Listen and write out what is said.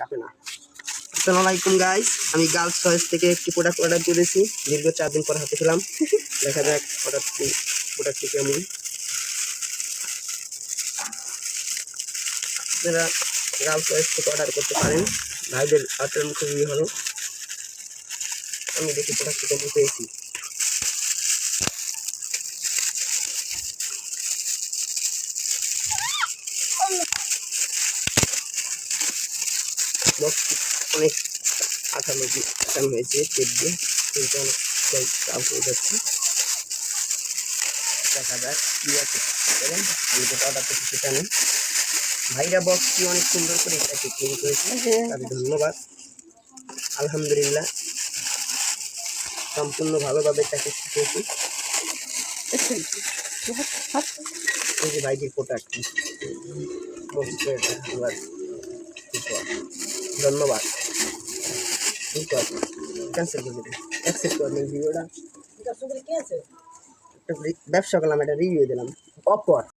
কাঁপে না। আসসালামু আলাইকুম গাইস আমি গার্লস চয়েস থেকে একটি প্রোডাক্ট অর্ডার করেছি। দীর্ঘ চার দিন পর হাতে পেলাম। দেখা যাক প্রোডাক্টটি প্রোডাক্টটি কেমন। আপনারা গার্লস চয়েস থেকে অর্ডার করতে পারেন। ভাইদের আচরণ খুবই ভালো। আমি দেখি প্রোডাক্টটি কেমন পেয়েছি। বক্সটি অনেক আঠালো দিয়ে হয়েছে টেপ দিয়ে। কিন্তু অনেক চাপ হয়ে যাচ্ছে। দেখা যাক কি আছে। দেখেন আমি অর্ডার সেটা নেই। ভাইরা বক্সটি অনেক সুন্দর করে এটাকে ক্লিন করেছে তাদের ধন্যবাদ। আলহামদুলিল্লাহ সম্পূর্ণ ভালোভাবে এটাকে শিখেছি। এই যে ভাইটির প্রোডাক্ট ধন্যবাদ। ক্যান্সেল করে দেবেন অ্যাকসেপ্ট করবেন ভিডিওটা। ব্যবসা করলাম একটা রিভিউ দিলাম। অপর কর